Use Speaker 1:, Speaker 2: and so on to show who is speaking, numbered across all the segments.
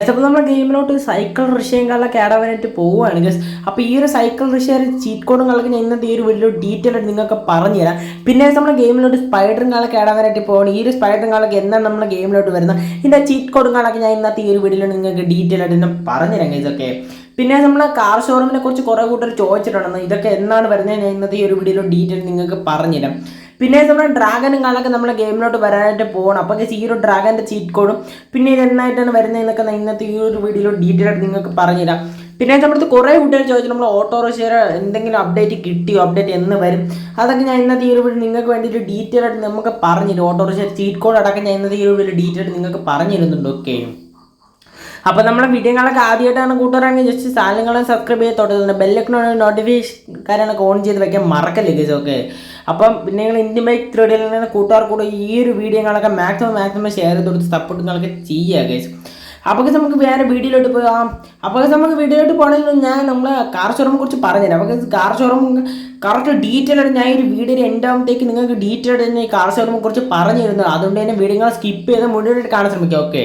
Speaker 1: അപ്പോൾ നമ്മൾ ഗെയിമിലോട്ട് സൈക്കിൾ റഷ്യങ്ങളൊക്കെ ആഡാവാനായിട്ട് പോവുകയാണ് ഗസ് അപ്പോൾ ഈ ഒരു സൈക്കിൾ റഷ്യർ ചീറ്റ് കോഡും കാലൊക്കെ ഞാൻ ഇന്നത്തെ ഈ ഒരു വലിയ ഡീറ്റെയിൽ ആയിട്ട് നിങ്ങൾക്ക് പറഞ്ഞു തരാം പിന്നെ നമ്മൾ ഗെയിമിലോട്ട് സ്പൈഡറും കാലൊക്കെ ആഡാവാനായിട്ട് പോകണം ഈ ഒരു സ്പൈഡറും കാലൊക്കെ എന്താണ് നമ്മുടെ ഗെയിമിലോട്ട് വരുന്നത്? ഇതിന്റെ ചീറ്റ് കോഡും കാലൊക്കെ ഞാൻ ഇന്നത്തെ ഈ ഒരു വീഡിയോയിൽ നിങ്ങൾക്ക് ഡീറ്റെയിൽ ആയിട്ട് ഞാൻ പറഞ്ഞു തരാം ഇതൊക്കെ പിന്നെ നമ്മൾ കാർ ഷോറൂമിനെ കുറിച്ച് കുറേ കൂട്ടർ ചോദിച്ചിട്ടുണ്ടെന്ന്. ഇതൊക്കെ എന്താണ് വരുന്നത്? ഞാൻ ഇന്നത്തെ ഈ ഒരു വീഡിയോയിൽ ഡീറ്റെയിൽ നിങ്ങൾക്ക് പറഞ്ഞുതരാം. പിന്നെ നമ്മുടെ ഡ്രാഗനും കാലൊക്കെ നമ്മൾ ഗെയിമിലോട്ട് വരാനായിട്ട് പോകണം അപ്പോൾ ഈ ഒരു ഡ്രാഗന്റെ ചീറ്റ് കോഡും പിന്നെ ഇത് എന്നായിട്ടാണ് വരുന്നതെന്നൊക്കെ ഇന്നത്തെ ഈ ഒരു വീഡിയോയിൽ ഡീറ്റെയിൽ ആയിട്ട് നിങ്ങൾക്ക് പറഞ്ഞുതരാം. പിന്നെ നമ്മുടെ കുറേ കുട്ടികൾ ചോദിച്ചു നമ്മൾ ഓട്ടോറിക്ഷയുടെ എന്തെങ്കിലും അപ്ഡേറ്റ് കിട്ടിയോ? അപ്ഡേറ്റ് എന്ന് വരും. അതൊക്കെ ഞാൻ ഇന്നത്തെ ഈ ഒരു വീഡിയോ നിങ്ങൾക്ക് വേണ്ടി വേണ്ടിയിട്ട് ഡീറ്റെയിൽ ആയിട്ട് നമുക്ക് പറഞ്ഞുതരും. ഓട്ടോറിക്ഷ ചീറ്റ് കോഡ് അടക്കം ഞാൻ ഇന്നത്തെ ഈ ഒരു വീഡിയോ ഡീറ്റെയിൽ ആയിട്ട് നിങ്ങൾക്ക് പറഞ്ഞിരുന്നുണ്ട് ഓക്കെ അപ്പോൾ നമ്മുടെ വീഡിയോകളൊക്കെ ആദ്യമായിട്ടാണ് കൂട്ടുകാരാണെങ്കിൽ ജസ്റ്റ് ചാനലുകളെ സബ്സ്ക്രൈബ് ചെയ്ത് തുടങ്ങുന്നത് ബെല്ലൊക്കെ നോട്ടിഫിക്കേഷൻ കാര്യങ്ങളൊക്കെ ഓൺ ചെയ്ത് വെക്കാൻ മറക്കല്ലേ ഗസ് ഓക്കെ അപ്പം പിന്നെ നിങ്ങൾ ഇന്ത്യൻ ബൈക്ക് ത്രീഡിയിൽ നിന്ന് കൂട്ടുകാർ കൂടെ ഈ ഒരു വീഡിയോകളൊക്കെ മാക്സിമം മാക്സിമം ഷെയർ ചെയ്ത് കൊടുത്ത് സപ്പോർട്ടുകളൊക്കെ ചെയ്യുക ഗേസ് അപ്പോൾ നമുക്ക് വേറെ വീഡിയോയിലോട്ട് പോകാം. അപ്പോൾ നമുക്ക് വീഡിയോയിലോട്ട് പോകണമെങ്കിൽ ഞാൻ നമ്മൾ കാർ ഷോറൂമിനെ കുറിച്ച് പറഞ്ഞുതരാം. അപ്പോൾ കാർ ഷോറൂം കറക്റ്റ് ഡീറ്റെയിൽ ആയിട്ട് ഞാൻ ഈ ഒരു വീഡിയോ എന്റെ നിങ്ങൾക്ക് ഡീറ്റെയിൽ ആയിട്ട് തന്നെ ഈ കാർ ഷോറൂമിനെ കുറിച്ച് പറഞ്ഞു തരുന്നത് അതുകൊണ്ട് തന്നെ വീഡിയോ സ്കിപ്പ് ചെയ്ത് മുഴുവനായിട്ട് കാണാൻ ശ്രമിക്കാം. ഓക്കെ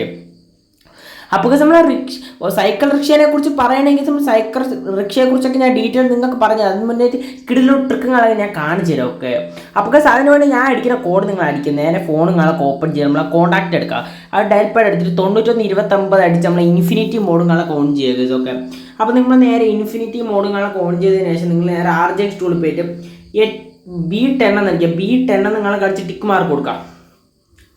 Speaker 1: അപ്പോൾ നമ്മൾ റിക്ഷ സൈക്കിൾ റിക്ഷയെ കുറിച്ച് പറയണമെങ്കിൽ നമ്മൾ സൈക്കിൾ റിക്ഷയെ കുറിച്ചൊക്കെ ഞാൻ ഡീറ്റെയിൽ നിങ്ങൾക്ക് പറഞ്ഞു അതിന് മുന്നേ കിടിലോ ട്രിക്കുകളൊക്കെ ഞാൻ കാണിച്ചു തരാം ഓക്കെ. അപ്പോൾ അതിന് വേണ്ടി ഞാൻ അടിക്കുന്ന കോഡ് നിങ്ങൾ അടിക്കുന്നത് നേരെ ഫോൺ നിങ്ങളൊക്കെ ഓപ്പൺ ചെയ്ത് നമ്മളെ കോൺടാക്ട് എടുക്കുക. ആ ഡയൽ പാഡ് എടുത്തിട്ട് തൊണ്ണൂറ്റൊന്ന് ഇരുപത്തൊമ്പത് അടിച്ച് നമ്മൾ ഇൻഫിനിറ്റി മോഡുകളൊക്കെ ഓൺ ചെയ്യുക ഓക്കെ. അപ്പോൾ നിങ്ങൾ നേരെ ഇൻഫിനിറ്റി മോഡുകളൊക്കെ ഓൺ ചെയ്തതിന് ശേഷം നിങ്ങൾ നേരെ ആർ ജെ ടൂളിൽ പോയിട്ട് ബി ടെൻ എന്ന് ബി ടെൻ നിങ്ങൾ കളിച്ച് ടിക്ക് മാർക്ക് കൊടുക്കുക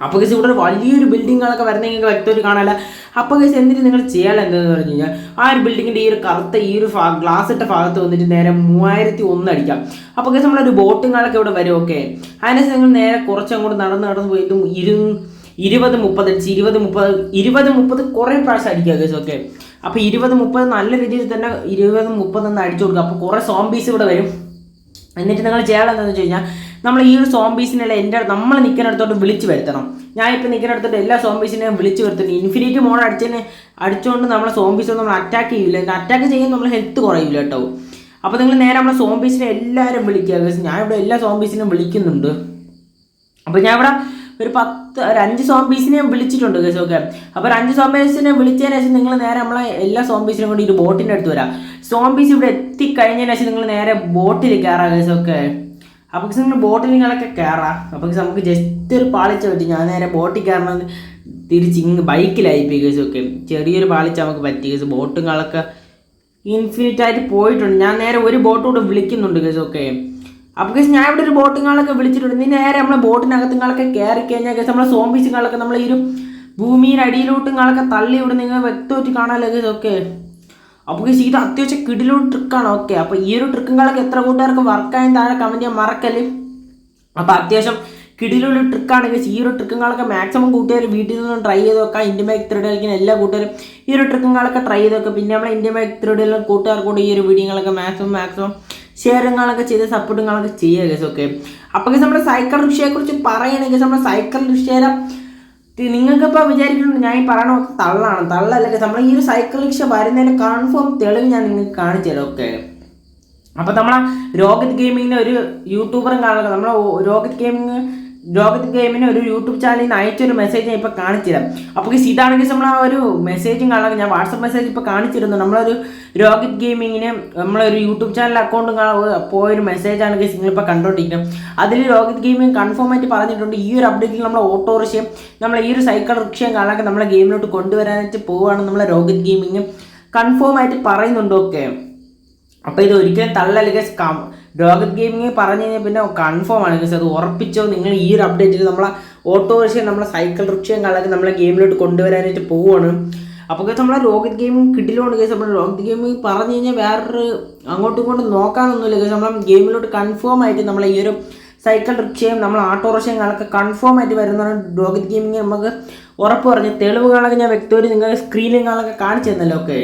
Speaker 1: അപ്പോൾ കേസ് ഇവിടെ വലിയൊരു ബിൽഡിങ്ങുകളൊക്കെ വരുന്നെങ്കിൽ വ്യക്തമായിട്ട് കാണാനില്ല അപ്പോൾ കേസ് എന്നിട്ട് നിങ്ങൾ ചെയ്യാൻ എന്തെന്ന് പറഞ്ഞു കഴിഞ്ഞാൽ ആ ഒരു ബിൽഡിങ്ങിന്റെ ഈ ഒരു കറുത്ത ഈ ഒരു ഗ്ലാസ് ഇട്ട ഭാഗത്ത് വന്നിട്ട് നേരെ മൂവായിരത്തി ഒന്ന് അടിക്കാം. അപ്പോൾ കേസ് നമ്മളൊരു ബോട്ടുകളൊക്കെ ഇവിടെ വരും ഓക്കെ അതിനനുസരിച്ച് നിങ്ങൾ നേരെ കുറച്ചങ്ങോട്ട് നടന്ന് നടന്ന് പോയിട്ടും ഇരു ഇരുപത് മുപ്പത് അടിച്ച് ഇരുപത് മുപ്പത് ഇരുപത് മുപ്പത് കുറേ പ്രാവശ്യം അടിക്കുക കേസ് ഓക്കെ അപ്പോൾ ഇരുപത് മുപ്പത് നല്ല രീതിയിൽ തന്നെ ഇരുപത് മുപ്പത് ഒന്ന് അടിച്ചു കൊടുക്കുക അപ്പോൾ കുറേ സോംബീസ് ഇവിടെ വരും. എന്നിട്ട് നിങ്ങൾ ചെയ്യണം എന്താണെന്ന് വെച്ച് കഴിഞ്ഞാൽ നമ്മൾ ഈ ഒരു സോംബീസിനെല്ലാം എന്റെ നമ്മൾ നിൽക്കുന്നിടത്തോട്ട് വിളിച്ചു വരുത്തണം. ഞാൻ ഇപ്പോൾ നിൽക്കുന്നിടത്തോട്ട് എല്ലാ സോംബീസിനെയും വിളിച്ചു വരുത്തുന്നു ഇൻഫിനിറ്റി മോഡ് അടിച്ചതിന് അടിച്ചുകൊണ്ട് നമ്മളെ സോംബീസ് നമ്മൾ അറ്റാക്ക് ചെയ്യില്ല അറ്റാക്ക് ചെയ്യുമ്പോൾ നമ്മൾ ഹെൽത്ത് കുറയില്ല കേട്ടോ. അപ്പോൾ നിങ്ങൾ നേരെ നമ്മളെ സോംബീസിനെ എല്ലാവരും വിളിക്കുക. ഞാൻ ഇവിടെ എല്ലാ സോംബീസിനെയും വിളിക്കുന്നുണ്ട്. അപ്പോൾ ഞാൻ ഇവിടെ ഒരു പത്ത് ഒരു അഞ്ച് സോംബീസിനെ വിളിച്ചിട്ടുണ്ട് കേസ് ഓക്കെ അപ്പോൾ ഒരു അഞ്ച് സോംബീസിനെ വിളിച്ചതിന് ശേഷം നിങ്ങൾ നേരെ നമ്മളെ എല്ലാ സോംബീസിനും കൂടി ഒരു ബോട്ടിന്റെ അടുത്ത് വരാം. സോംബീസ് ഇവിടെ എത്തിക്കഴിഞ്ഞതിന് ശേഷം നിങ്ങൾ നേരെ ബോട്ടിൽ കയറാം കേസ് ഓക്കെ അപ്പോൾ നിങ്ങൾ ബോട്ടിൽ നിങ്ങളൊക്കെ കയറാം അപ്പോൾ നമുക്ക് ജസ്റ്റ് ഒരു പാളിച്ച പറ്റി. ഞാൻ നേരെ ബോട്ടിൽ കയറണം. തിരിച്ച് ഇങ്ങ് ബൈക്കിലായി പോയി കേസ് ഓക്കെ. ചെറിയൊരു പാളിച്ച നമുക്ക് പറ്റി കേസ് ബോട്ടുകളൊക്കെ ഇൻഫിനിറ്റ് ആയിട്ട് പോയിട്ടുണ്ട്. ഞാൻ നേരെ ഒരു ബോട്ട് കൂടെ വിളിക്കുന്നുണ്ട് കേസ് ഓക്കെ. അപ്പോൾ കേസ് ഞാൻ ഇവിടെ ഒരു ബോട്ടുകളൊക്കെ വിളിച്ചിട്ടുണ്ട്. നീ നേരെ നമ്മളെ ബോട്ടിനകത്തുങ്ങളൊക്കെ കയറി കഴിഞ്ഞാൽ കേസ് നമ്മളെ സോംബീസുകളൊക്കെ നമ്മളെ ഈ ഒരു ഭൂമിയുടെ അടിയിലോട്ടുങ്ങളൊക്കെ തള്ളി ഇവിടെ നിങ്ങൾ വ്യക്തമായിട്ട് കാണാമല്ലോ കേസ് ഓക്കെ. അപ്പോൾ ഇത് അത്യാവശ്യം കിടിലോ ട്രിക്കാണ് ഓക്കെ അപ്പോൾ ഈ ഒരു ട്രിക്കും ട്രിക്കുകളൊക്കെ എത്ര കൂട്ടുകാർക്ക് വർക്കായും താഴെ കമന്റ് ചെയ്യാൻ മറക്കൽ. അപ്പോൾ അത്യാവശ്യം കിടിലുള്ള ട്രിക്കാണെങ്കിൽ ഈ ഒരു ട്രിക്കുകളൊക്കെ മാക്സിമം കൂട്ടുകാർ വീട്ടിൽ നിന്നും ട്രൈ ചെയ്ത് നോക്കാം. ഇന്ത്യൻ മേക്ക് ത്രീഡ് കളിക്കുന്ന എല്ലാ കൂട്ടുകാരും ഈ ഒരു ട്രിക്കുകളൊക്കെ ട്രൈ ചെയ്ത് നോക്കുക പിന്നെ നമ്മളെ ഇന്ത്യൻ ബൈക്ക് ത്രീഡിലുള്ള കൂട്ടുകാർക്കൂടെ ഈ ഒരു വീഡിയോകളൊക്കെ മാക്സിമം മാക്സിമം ഷെയറിങ്ങളൊക്കെ ചെയ്ത് സപ്പോർട്ടുകളൊക്കെ ചെയ്യുക ഓക്കെ അപ്പോൾ നമ്മുടെ സൈക്കിൾ ഋഷിയെക്കുറിച്ച് കുറിച്ച് പറയുകയാണെങ്കിൽ നമ്മുടെ സൈക്കിൾ റിക്ഷയുടെ നിങ്ങൾക്കിപ്പോൾ വിചാരിക്കുന്നുണ്ട് ഞാൻ ഈ പറയണ തള്ളാണ്. തള്ളല്ലേ. നമ്മൾ ഈ ഒരു സൈക്കിൾ റിക്ഷ വരുന്നതിന് കൺഫേം തെളിവ് ഞാൻ നിങ്ങൾക്ക് കാണിച്ചു തരാം ഓക്കെ അപ്പോൾ നമ്മളെ രോഹിത് ഗെയിമിങ്ങിന് ഒരു യൂട്യൂബറും കാണുക നമ്മളെ രോഹിത് ഗെയിമിങ് രോഹിത് ഗെയിമിന് ഒരു യൂട്യൂബ് ചാനലിൽ നിന്ന് അയച്ചൊരു മെസ്സേജ് ഞാൻ ഇപ്പോൾ കാണിച്ചു തരാം അപ്പോൾ guys ഇതാണെങ്കിൽ നമ്മൾ ആ ഒരു മെസ്സേജും കാണാം. ഞാൻ വാട്സപ്പ് മെസ്സേജ് ഇപ്പോൾ കാണിച്ചിരുന്നു. നമ്മളൊരു രോഹിത് ഗെയിമിങ്ങിന് നമ്മളൊരു യൂട്യൂബ് ചാനൽ അക്കൗണ്ടും പോയൊരു മെസ്സേജാണ് ഗൈസ് നിങ്ങളിപ്പോൾ കണ്ടുകൊണ്ടിരിക്കുന്നത് അതിൽ രോഹിത് ഗെയിമിങ് കൺഫേം ആയിട്ട് പറഞ്ഞിട്ടുണ്ട്. ഈ ഒരു അപ്ഡേറ്റിൽ നമ്മൾ ഓട്ടോറിക്ഷയും നമ്മൾ ഈ ഒരു സൈക്കിൾ റിക്ഷയും കാണാൻ നമ്മളെ ഗെയിമിലോട്ട് കൊണ്ടുവരാനായിട്ട് പോവുകയാണ് നമ്മളെ രോഹിത് ഗെയിമിങ് കൺഫേം ആയിട്ട് പറയുന്നുണ്ട് ഓക്കെ അപ്പോൾ ഇത് ഒരിക്കലും തള്ളല്ല ഗസ് ഗെയിമിങ് പറഞ്ഞു കഴിഞ്ഞാൽ പിന്നെ കൺഫേം ആണ് അത് ഉറപ്പിച്ചോ? നിങ്ങൾ ഈ ഒരു അപ്ഡേറ്റിൽ നമ്മളെ ഓട്ടോ റിക്ഷയും നമ്മളെ സൈക്കിൾ റിക്ഷയും കളൊക്കെ നമ്മളെ ഗെയിമിലോട്ട് കൊണ്ടുവരാനായിട്ട് പോവുകയാണ് അപ്പോൾ ഗസ് നമ്മളെ രോഹിത് ഗെയിമിങ് കിട്ടിലോണ്ട് ഗസ് നമ്മൾ രോഹിത് ഗെയിമിങ് പറഞ്ഞു കഴിഞ്ഞാൽ വേറൊരു അങ്ങോട്ടും ഇങ്ങോട്ടും നോക്കാനൊന്നുമില്ല ഗസ് നമ്മളെ ഗെയിമിലോട്ട് കൺഫേം ആയിട്ട് നമ്മളെ ഈ ഒരു സൈക്കിൾ റിക്ഷയും നമ്മൾ ഓട്ടോ റിക്ഷയും കളൊക്കെ കൺഫേം ആയിട്ട് വരുന്നതാണ് രോഹിത് ഗെയിമിങ് നമുക്ക് ഉറപ്പ് പറഞ്ഞ് തെളിവുകളൊക്കെ ഞാൻ വ്യക്തമായിട്ട് നിങ്ങൾക്ക് സ്ക്രീനിങ്ങളൊക്കെ കാണിച്ചു തന്നല്ലോ ഓക്കെ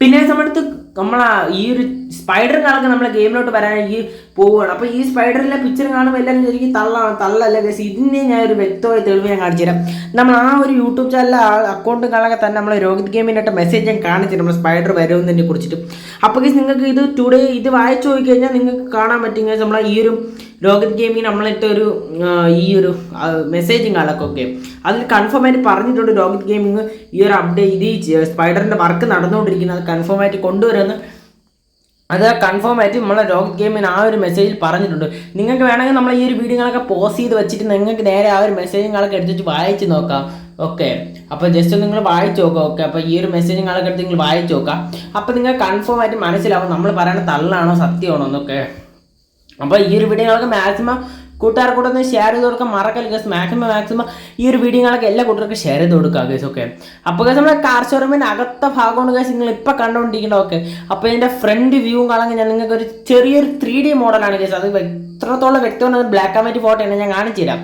Speaker 1: പിന്നെ നമ്മുടെ അടുത്ത് നമ്മളെ ഈ ഒരു സ്പൈഡർ കാലൊക്കെ നമ്മളെ ഗെയിമിലോട്ട് വരാനെനിക്ക് പോവുകയാണ്. അപ്പോൾ ഈ സ്പൈഡറിലെ പിക്ചർ കാണുമ്പോൾ എല്ലാവരും ശരിക്കും തള്ളാണ് തള്ളല്ല ഗസ് ഇതിനെ ഞാൻ ഒരു വ്യക്തമായ തെളിവ് ഞാൻ കാണിച്ചു തരാം. നമ്മൾ ആ ഒരു യൂട്യൂബ് ചാനൽ അക്കൗണ്ട് കാണാതെ തന്നെ നമ്മൾ രോഹിത് ഗെയിമിനായിട്ട് മെസ്സേജ് ഞാൻ കാണിച്ചു നമ്മൾ സ്പൈഡർ വരുമെന്നതിനെ കുറിച്ചിട്ട്. അപ്പോൾ ഗസ് നിങ്ങൾക്ക് ഇത് ടുഡേ ഇത് വായിച്ചു നോക്കി കഴിഞ്ഞാൽ നിങ്ങൾക്ക് കാണാൻ പറ്റും നമ്മളെ ഈ ഒരു രോഹിത് ഗെയിമിന് നമ്മളിട്ട് ഒരു ഈ ഒരു മെസ്സേജും കാണൊക്കെ അതിൽ കൺഫേം ആയിട്ട് പറഞ്ഞിട്ടുണ്ട് രോഹിത് ഗെയിമിങ് ഈ ഒരു അപ്ഡേറ്റ് ഇത് സ്പൈഡറിന്റെ വർക്ക് നടന്നുകൊണ്ടിരിക്കുന്നത് കൺഫേം ആയിട്ട് കൊണ്ടുവരുമെന്ന്. അത് കൺഫേം ആയിട്ട് നമ്മളെ രോഹിത് ഗെയിമിന് ആ ഒരു മെസ്സേജിൽ പറഞ്ഞിട്ടുണ്ട്. നിങ്ങൾക്ക് വേണമെങ്കിൽ നമ്മൾ ഈ ഒരു വീഡിയോകളൊക്കെ പോസ് ചെയ്ത് വെച്ചിട്ട് നിങ്ങൾക്ക് നേരെ ആ ഒരു മെസ്സേജുകളൊക്കെ എടുത്തിട്ട് വായിച്ച് നോക്കാം. ഓക്കെ. അപ്പോൾ ജസ്റ്റ് നിങ്ങൾ വായിച്ച് നോക്കാം ഓക്കെ. അപ്പോൾ ഈ ഒരു മെസ്സേജുകളൊക്കെ എടുത്ത് നിങ്ങൾ വായിച്ച് നോക്കാം അപ്പോൾ നിങ്ങൾ കൺഫേം ആയിട്ട് മനസ്സിലാവും നമ്മൾ പറയുന്ന തള്ളാണോ സത്യമാണോ എന്നൊക്കെ. അപ്പോൾ ഈ ഒരു വീഡിയോകളൊക്കെ മാക്സിമം കൂട്ടുകാർ കൂടെ ഒന്ന് ഷെയർ ചെയ്ത് കൊടുക്കാൻ മറക്കല്ല ഗസ് മാക്സിമം മാക്സിമം ഈ ഒരു വീഡിയോകളൊക്കെ എല്ലാ കൂട്ടർക്കും ഷെയർ ചെയ്ത് കൊടുക്കുക ഗസ് ഓക്കെ അപ്പോൾ ഗസ് നമ്മുടെ കാർ ഷോറൂമിന്റെ അകത്ത ഭാഗമാണ് ഗസ് നിങ്ങൾ ഇപ്പോൾ കണ്ടുകൊണ്ടിരിക്കുന്നത് ഓക്കെ അപ്പോൾ ഇതിന്റെ ഫ്രണ്ട് വ്യൂ കാണാൻ ഞാൻ നിങ്ങൾക്ക് ഒരു ചെറിയൊരു ത്രീ ഡി മോഡലാണ് ഗസ് അത് എത്രത്തോളം വ്യക്തമാണ് ബ്ലാക്ക് ആൻഡ് വൈറ്റ് ഫോട്ടോ ആണ് ഞാൻ കാണിച്ചു തരാം.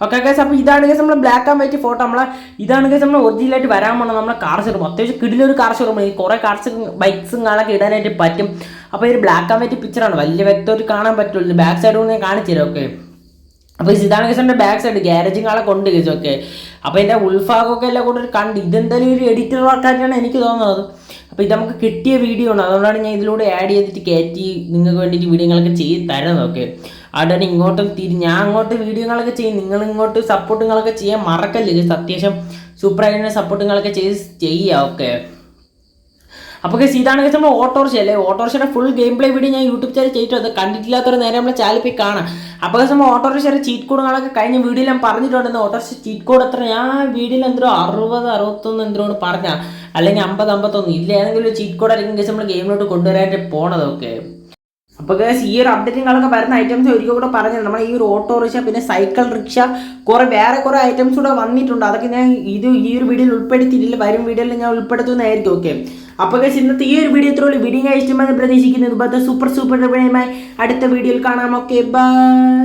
Speaker 1: ഓക്കെ ഗസ് അപ്പോൾ ഇതാണ് ഗസ് നമ്മൾ ബ്ലാക്ക് ആൻഡ് വൈറ്റ് ഫോട്ടോ നമ്മളെ ഇതാണ് ഗസ് നമ്മൾ ഒറിജിനലായിട്ട് വരാൻ പോകുന്നത് നമ്മളെ കാർ ഷോറൂം അത്യാവശ്യം കിടിലൊരു കാർ ഷോറൂം കുറേ കാർസ് ബൈക്സും കാണാനൊക്കെ ഇടാനായിട്ട് പറ്റും. അപ്പോൾ ഒരു ബ്ലാക്ക് ആൻഡ് വൈറ്റ് പിക്ചറാണ് വലിയ വ്യക്തമായിട്ട് കാണാൻ പറ്റുള്ളൂ. ബാക്ക് സൈഡ് കൊണ്ട് ഞാൻ കാണിച്ചു തരാം ഓക്കെ അപ്പോൾ സിദ്ധാന കൃഷ്ണന്റെ ബാക്ക് സൈഡ് ഗ്യാരേജും കാളെ കൊണ്ട് കേസ് ഓക്കെ അപ്പോൾ എന്റെ ഉൾഫാഗൊക്കെ എല്ലാം കൂടെ കണ്ട് ഇതെന്തായാലും ഒരു എഡിറ്റർ വർക്കായിട്ടാണ് എനിക്ക് തോന്നുന്നത്. അപ്പോൾ ഇത് നമുക്ക് കിട്ടിയ വീഡിയോ ആണ്. അതുകൊണ്ടാണ് ഞാൻ ഇതിലൂടെ ആഡ് ചെയ്തിട്ട് കയറ്റി നിങ്ങൾക്ക് വേണ്ടിയിട്ട് വീഡിയോകളൊക്കെ ചെയ്ത് തരുന്നത് ഓക്കെ അതുകൊണ്ട് ഇങ്ങോട്ടും തിരി ഞാൻ അങ്ങോട്ട് വീഡിയോകളൊക്കെ ചെയ്യും. നിങ്ങൾ ഇങ്ങോട്ട് സപ്പോർട്ടുകളൊക്കെ ചെയ്യാൻ മറക്കല്ലേ? ഇത് അത്യാവശ്യം സൂപ്പറായിട്ട് സപ്പോർട്ടുകളൊക്കെ ചെയ്ത് ചെയ്യുക ഓക്കെ അപ്പോൾ ഗൈസ് ഇതാണ് ഗൈസ് നമ്മൾ ഓട്ടോറിക്ഷ അല്ലേ? ഓട്ടോറിക്ഷയുടെ ഫുൾ ഗെയിം പ്ലേ വീഡിയോ ഞാൻ യൂട്യൂബ് ചാനൽ ചെയ്തിട്ടുണ്ട്. കണ്ടിട്ടില്ലാത്തവർ നേരെ നമ്മളെ ചാനൽ പോയി കാണാം. അപ്പോൾ ഗൈസ് നമ്മൾ ഓട്ടോറിക്ഷയുടെ ചീറ്റ് കോഡുകളൊക്കെ കഴിഞ്ഞ വീഡിയോയിൽ ഞാൻ പറഞ്ഞിട്ടുണ്ടെന്ന് ഓട്ടോറിക്ഷ ചീറ്റ് കോഡ് എത്ര? ഞാൻ വീഡിയോയിൽ എന്തോ അറുപത് അറുപത്തൊന്ന് എന്തോന്ന് പറഞ്ഞ. അല്ലെങ്കിൽ അമ്പത് അമ്പത്തൊന്ന്. ഇല്ല ഏതെങ്കിലും ഒരു ചീറ്റ് കോഡ് ആയിരിക്കും നമ്മൾ ഗെയിമിലോട്ട് കൊണ്ടുവരാനായിട്ട് പോണതൊക്കെ അപ്പോൾ ഗൈസ് ഈ ഒരു അപ്ഡേറ്റിങ്ങളൊക്കെ വരുന്ന ഐറ്റംസ് ഒരിക്കൽ കൂടെ പറഞ്ഞു നമ്മൾ ഈ ഒരു ഓട്ടോറിക്ഷ പിന്നെ സൈക്കിൾ റിക്ഷ കുറേ വേറെ കുറേ ഐറ്റംസ് കൂടെ വന്നിട്ടുണ്ട് അതൊക്കെ ഞാൻ ഇത് ഈ ഒരു വീഡിയോയിൽ ഉൾപ്പെടുത്തിയിട്ടില്ല വരും വീഡിയോയിൽ ഞാൻ ഉൾപ്പെടുത്തുന്നതായിരിക്കും ഓക്കെ അപ്പോൾ ഗൈസ് ഇന്നത്തെ ഈ ഒരു വീഡിയോ ഇത്രയുള്ളൂ വീഡിയോ ഇഷ്ടമെന്ന് പ്രതീക്ഷിക്കുന്നു ഇതുപോലത്തെ സൂപ്പർ സൂപ്പർ അടുത്ത വീഡിയോയിൽ കാണാം ഓക്കെ ബൈ